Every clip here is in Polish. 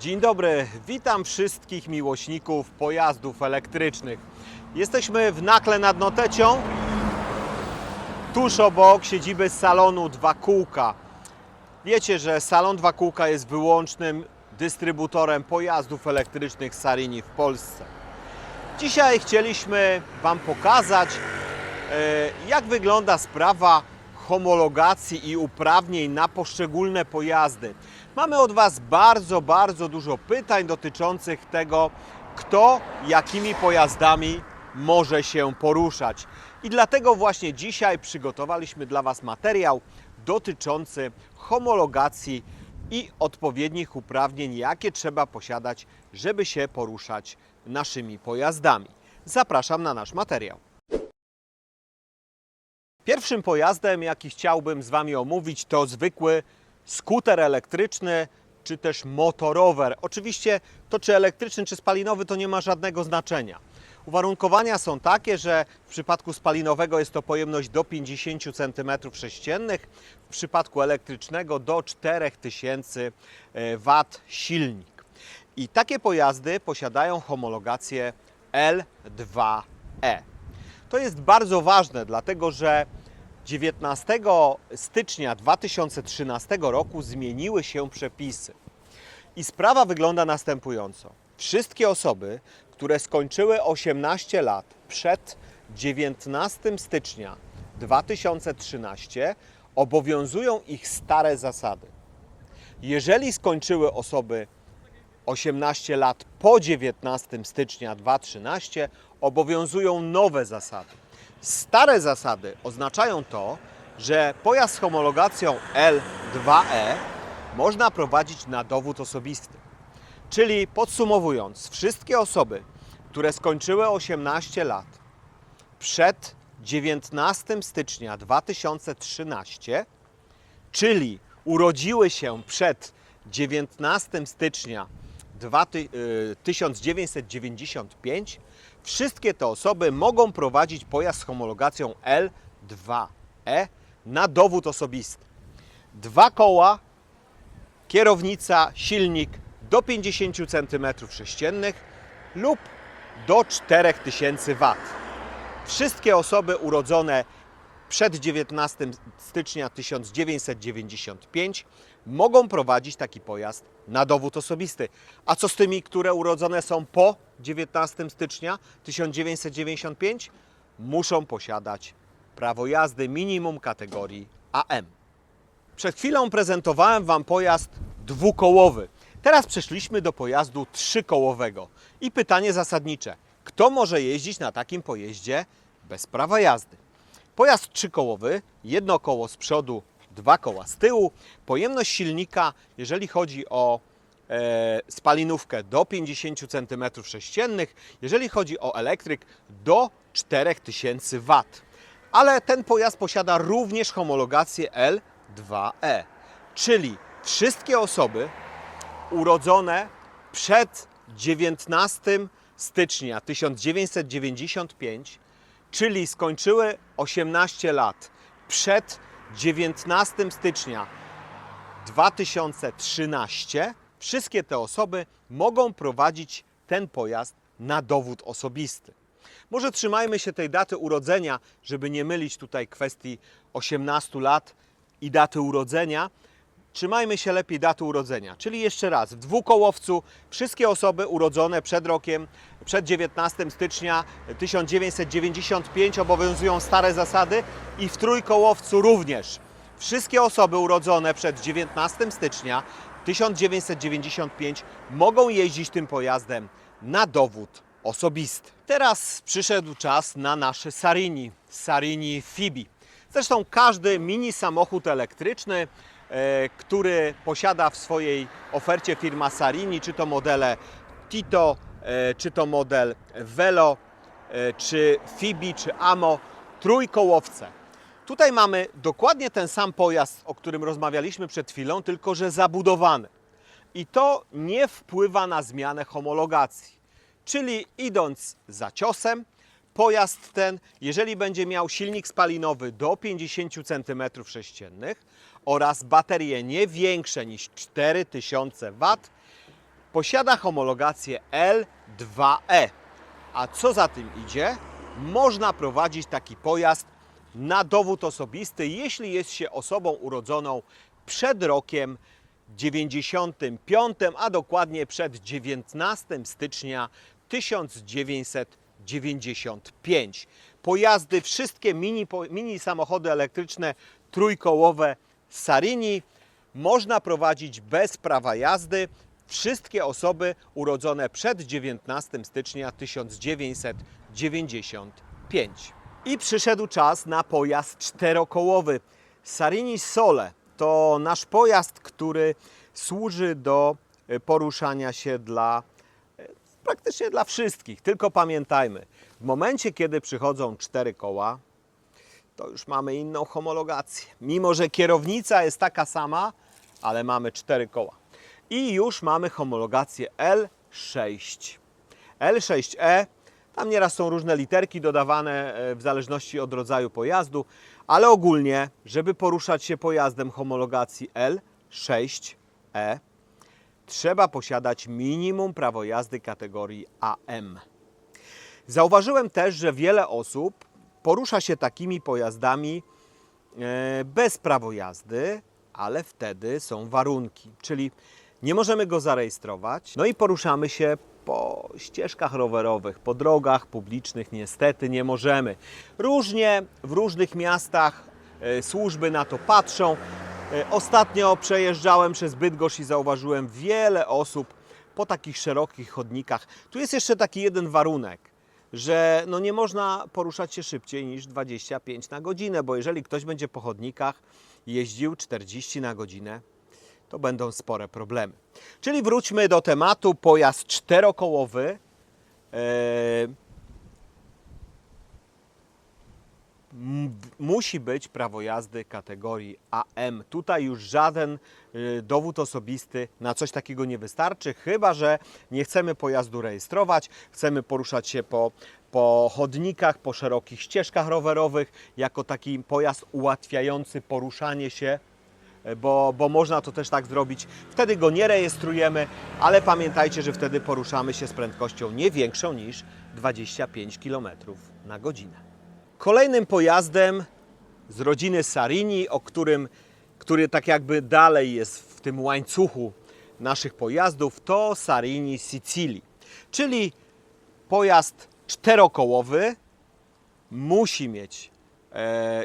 Dzień dobry, witam wszystkich miłośników pojazdów elektrycznych. Jesteśmy w Nakle nad Notecią, tuż obok siedziby salonu Dwa Kółka. Wiecie, że salon Dwa Kółka jest wyłącznym dystrybutorem pojazdów elektrycznych Sarini w Polsce. Dzisiaj chcieliśmy Wam pokazać, e, jak wygląda sprawa homologacji i uprawnień na poszczególne pojazdy. Mamy od Was bardzo, bardzo dużo pytań dotyczących tego, kto jakimi pojazdami może się poruszać. I dlatego właśnie dzisiaj przygotowaliśmy dla Was materiał dotyczący homologacji i odpowiednich uprawnień, jakie trzeba posiadać, żeby się poruszać naszymi pojazdami. Zapraszam na nasz materiał. Pierwszym pojazdem, jaki chciałbym z Wami omówić, to zwykły skuter elektryczny czy też motorower. Oczywiście to czy elektryczny, czy spalinowy to nie ma żadnego znaczenia. Uwarunkowania są takie, że w przypadku spalinowego jest to pojemność do 50 cm3, w przypadku elektrycznego do 4000 W silnik. I takie pojazdy posiadają homologację L2E. To jest bardzo ważne, dlatego że 19 stycznia 2013 roku zmieniły się przepisy. I sprawa wygląda następująco. Wszystkie osoby, które skończyły 18 lat przed 19 stycznia 2013, obowiązują ich stare zasady. Jeżeli skończyły osoby 18 lat po 19 stycznia 2013 obowiązują nowe zasady. Stare zasady oznaczają to, że pojazd z homologacją L2E można prowadzić na dowód osobisty. Czyli podsumowując, wszystkie osoby, które skończyły 18 lat przed 19 stycznia 2013, czyli urodziły się przed 19 stycznia 1995, wszystkie te osoby mogą prowadzić pojazd z homologacją L2E na dowód osobisty. Dwa koła, kierownica, silnik do 50 cm3 lub do 4000 W. Wszystkie osoby urodzone przed 19 stycznia 1995 mogą prowadzić taki pojazd na dowód osobisty. A co z tymi, które urodzone są po 19 stycznia 1995? Muszą posiadać prawo jazdy minimum kategorii AM. Przed chwilą prezentowałem Wam pojazd dwukołowy. Teraz przeszliśmy do pojazdu trzykołowego. I pytanie zasadnicze: kto może jeździć na takim pojeździe bez prawa jazdy? Pojazd trzykołowy, jedno koło z przodu, dwa koła z tyłu. Pojemność silnika, jeżeli chodzi o e, spalinówkę, do 50 cm3, jeżeli chodzi o elektryk, do 4000 W. Ale ten pojazd posiada również homologację L2E, czyli wszystkie osoby urodzone przed 19 stycznia 1995, czyli skończyły 18 lat przed 19 stycznia 2013, wszystkie te osoby mogą prowadzić ten pojazd na dowód osobisty. Może trzymajmy się tej daty urodzenia, żeby nie mylić tutaj kwestii 18 lat i daty urodzenia. Trzymajmy się lepiej daty urodzenia. Czyli jeszcze raz, w dwukołowcu wszystkie osoby urodzone przed rokiem, przed 19 stycznia 1995 obowiązują stare zasady i w trójkołowcu również. Wszystkie osoby urodzone przed 19 stycznia 1995 mogą jeździć tym pojazdem na dowód osobisty. Teraz przyszedł czas na nasze Sarini, Sarini Fibi. Zresztą każdy mini samochód elektryczny, e, który posiada w swojej ofercie firma Sarini, czy to modele Tito, czy to model Velo, e, czy Fibi, czy Amo, trójkołowce. Tutaj mamy dokładnie ten sam pojazd, o którym rozmawialiśmy przed chwilą, tylko że zabudowany. I to nie wpływa na zmianę homologacji. Czyli idąc za ciosem, pojazd ten, jeżeli będzie miał silnik spalinowy do 50 cm3 oraz baterie nie większe niż 4000 W, posiada homologację L2E. A co za tym idzie? Można prowadzić taki pojazd na dowód osobisty, jeśli jest się osobą urodzoną przed rokiem 95, a dokładnie przed 19 stycznia 1995. Pojazdy, wszystkie mini, mini samochody elektryczne trójkołowe Sarini można prowadzić bez prawa jazdy. Wszystkie osoby urodzone przed 19 stycznia 1995. I przyszedł czas na pojazd czterokołowy. Sarini Sole to nasz pojazd, który służy do e, poruszania się dla e, praktycznie dla wszystkich. Tylko pamiętajmy, w momencie kiedy przychodzą cztery koła, to już mamy inną homologację. Mimo, że kierownica jest taka sama, ale mamy cztery koła. I już mamy homologację L6. L6E, tam nieraz są różne literki dodawane e, w zależności od rodzaju pojazdu, ale ogólnie, żeby poruszać się pojazdem homologacji L6E, trzeba posiadać minimum prawo jazdy kategorii AM. Zauważyłem też, że wiele osób porusza się takimi pojazdami e, bez prawo jazdy, ale wtedy są warunki, czyli nie możemy go zarejestrować. No i poruszamy się po ścieżkach rowerowych, po drogach publicznych niestety nie możemy. Różnie w różnych miastach e, służby na to patrzą. E, Ostatnio przejeżdżałem przez Bydgoszcz i zauważyłem wiele osób po takich szerokich chodnikach. Tu jest jeszcze taki jeden warunek że no nie można poruszać się szybciej niż 25 na godzinę, bo jeżeli ktoś będzie po chodnikach jeździł 40 na godzinę, to będą spore problemy. Czyli wróćmy do tematu. Pojazd czterokołowy. e, musi być prawo jazdy kategorii AM. Tutaj już żaden y, dowód osobisty na coś takiego nie wystarczy, chyba że nie chcemy pojazdu rejestrować, chcemy poruszać się po, po chodnikach, po szerokich ścieżkach rowerowych, jako taki pojazd ułatwiający poruszanie się e, bo, bo można to też tak zrobić. Wtedy go nie rejestrujemy, ale pamiętajcie, że wtedy poruszamy się z prędkością nie większą niż 25 km na godzinę. Kolejnym pojazdem z rodziny Sarini, o którym, który tak jakby dalej jest w tym łańcuchu naszych pojazdów, to Sarini Sicilii, czyli pojazd czterokołowy, musi mieć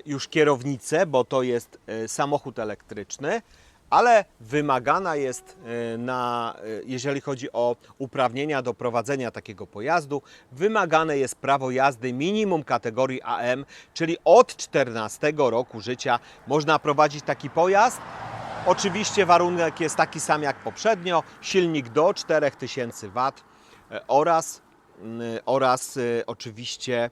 już kierownicę, bo to jest e, samochód elektryczny, ale wymagana jest, e, na, e, jeżeli chodzi o uprawnienia do prowadzenia takiego pojazdu, wymagane jest prawo jazdy minimum kategorii AM, czyli od 14 roku życia można prowadzić taki pojazd. Oczywiście warunek jest taki sam jak poprzednio, silnik do 4000 W e, oraz, mm, oraz e, oczywiście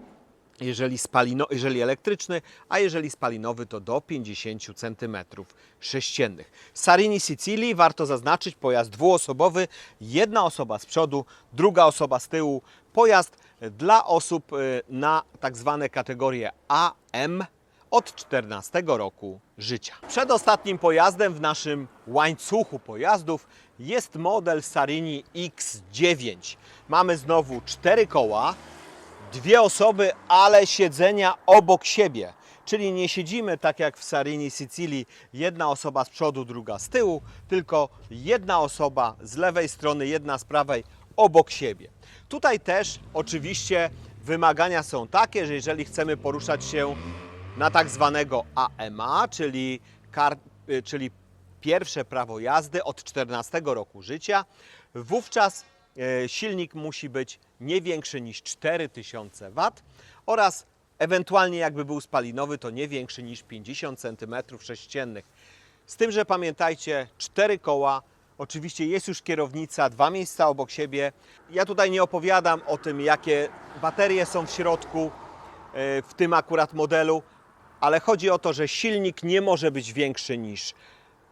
jeżeli, spalino, jeżeli elektryczny, a jeżeli spalinowy to do 50 cm sześciennych. Sarini Sicilii, warto zaznaczyć, pojazd dwuosobowy, jedna osoba z przodu, druga osoba z tyłu. Pojazd dla osób y, na tak zwane kategorie AM od 14 roku życia. Przedostatnim pojazdem w naszym łańcuchu pojazdów jest model Sarini X9. Mamy znowu cztery koła, dwie osoby, ale siedzenia obok siebie. Czyli nie siedzimy tak jak w Sarini Sicilii, jedna osoba z przodu, druga z tyłu, tylko jedna osoba z lewej strony, jedna z prawej obok siebie. Tutaj też oczywiście wymagania są takie, że jeżeli chcemy poruszać się na tak zwanego AMA, czyli, kar, y, czyli pierwsze prawo jazdy od 14 roku życia, wówczas silnik musi być nie większy niż 4000 W oraz ewentualnie jakby był spalinowy, to nie większy niż 50 cm3. Z tym, że pamiętajcie, cztery koła, oczywiście jest już kierownica, dwa miejsca obok siebie. Ja tutaj nie opowiadam o tym, jakie baterie są w środku, e, w tym akurat modelu, ale chodzi o to, że silnik nie może być większy niż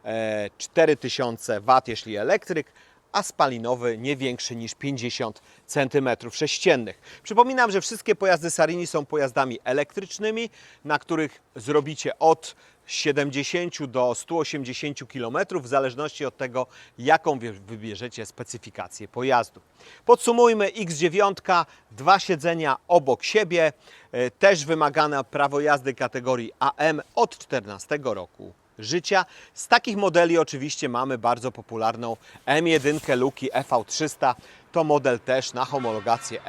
e, 4000 W, jeśli elektryk, a spalinowy nie większy niż 50 cm3. Przypominam, że wszystkie pojazdy Sarini są pojazdami elektrycznymi, na których zrobicie od 70 do 180 km, w zależności od tego, jaką wy- wybierzecie specyfikację pojazdu. Podsumujmy, X9, dwa siedzenia obok siebie, e, też wymagane prawo jazdy kategorii AM od 14 roku życia. Z takich modeli oczywiście mamy bardzo popularną M1 Luki EV300. To model też na homologację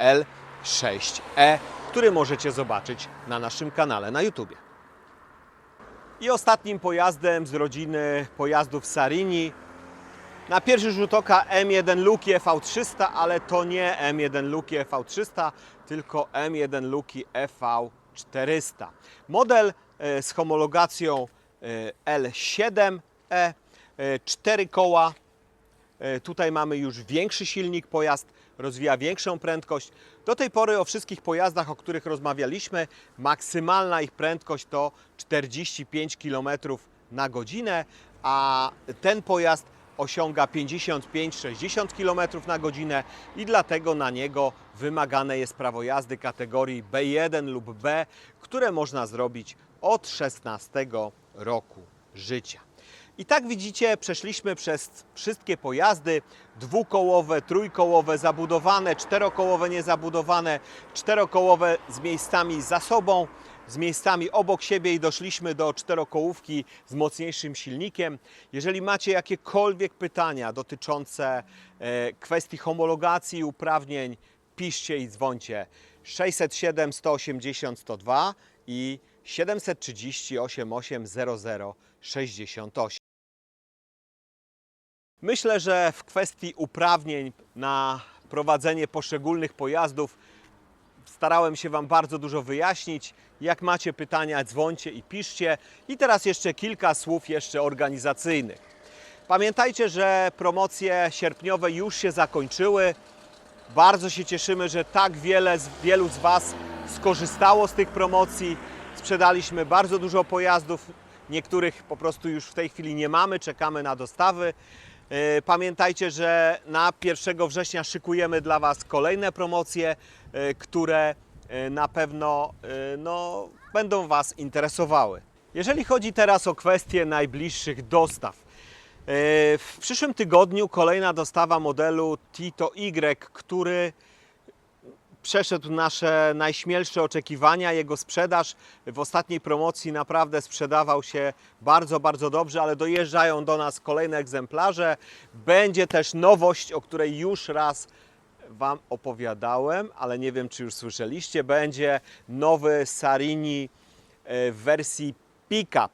L6E, który możecie zobaczyć na naszym kanale na YouTube. I ostatnim pojazdem z rodziny pojazdów Sarini na pierwszy rzut oka M1 Luki EV300, ale to nie M1 Luki EV300, tylko M1 Luki EV400. Model e, z homologacją L7E, e, cztery koła. E, Tutaj mamy już większy silnik, pojazd rozwija większą prędkość. Do tej pory o wszystkich pojazdach, o których rozmawialiśmy, maksymalna ich prędkość to 45 km na godzinę, a ten pojazd osiąga 55-60 km na godzinę i dlatego na niego wymagane jest prawo jazdy kategorii B1 lub B, które można zrobić od 16 roku życia. I tak widzicie, przeszliśmy przez wszystkie pojazdy dwukołowe, trójkołowe, zabudowane, czterokołowe, niezabudowane, czterokołowe z miejscami za sobą, z miejscami obok siebie i doszliśmy do czterokołówki z mocniejszym silnikiem. Jeżeli macie jakiekolwiek pytania dotyczące e, kwestii homologacji uprawnień, piszcie i dzwońcie 607 180 102 i 738 800 68. Myślę, że w kwestii uprawnień na prowadzenie poszczególnych pojazdów starałem się Wam bardzo dużo wyjaśnić. Jak macie pytania, dzwońcie i piszcie. I teraz jeszcze kilka słów jeszcze organizacyjnych. Pamiętajcie, że promocje sierpniowe już się zakończyły. Bardzo się cieszymy, że tak wiele, wielu z Was skorzystało z tych promocji. Sprzedaliśmy bardzo dużo pojazdów, niektórych po prostu już w tej chwili nie mamy, czekamy na dostawy. E, Pamiętajcie, że na 1 września szykujemy dla Was kolejne promocje, e, które e, na pewno no, będą Was interesowały. Jeżeli chodzi teraz o kwestie najbliższych dostaw, w przyszłym tygodniu kolejna dostawa modelu Tito Y, który przeszedł nasze najśmielsze oczekiwania. Jego sprzedaż w ostatniej promocji naprawdę sprzedawał się bardzo, bardzo dobrze, ale dojeżdżają do nas kolejne egzemplarze. Będzie też nowość, o której już raz Wam opowiadałem, ale nie wiem, czy już słyszeliście. Będzie nowy Sarini e, w wersji pick-up.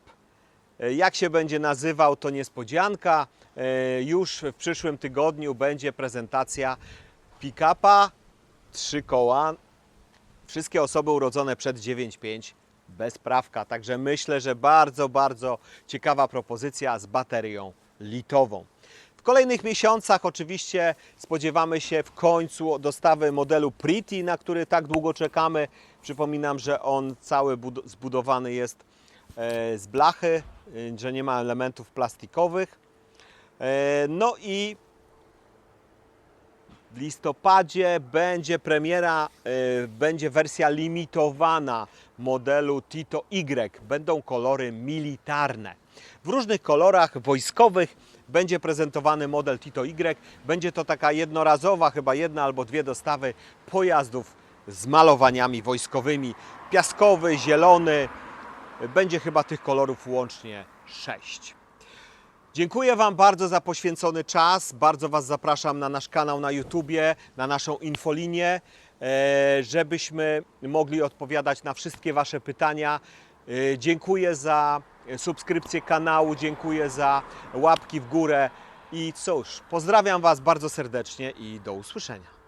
E, Jak się będzie nazywał, to niespodzianka. E, Już w przyszłym tygodniu będzie prezentacja pick-upa, trzy koła, wszystkie osoby urodzone przed 9.5 bez prawka. Także myślę, że bardzo, bardzo ciekawa propozycja z baterią litową. W kolejnych miesiącach oczywiście spodziewamy się w końcu dostawy modelu Pretty, na który tak długo czekamy. Przypominam, że on cały bud- zbudowany jest e, z blachy, e, że nie ma elementów plastikowych. E, No i w listopadzie będzie premiera, y, będzie wersja limitowana modelu Tito Y. Będą kolory militarne. W różnych kolorach wojskowych będzie prezentowany model Tito Y. Będzie to taka jednorazowa, chyba jedna albo dwie dostawy pojazdów z malowaniami wojskowymi. Piaskowy, zielony. Będzie chyba tych kolorów łącznie sześć. Dziękuję Wam bardzo za poświęcony czas. Bardzo Was zapraszam na nasz kanał na YouTubie, na naszą infolinię, e, żebyśmy mogli odpowiadać na wszystkie Wasze pytania. E, Dziękuję za subskrypcję kanału, dziękuję za łapki w górę i cóż, pozdrawiam Was bardzo serdecznie i do usłyszenia.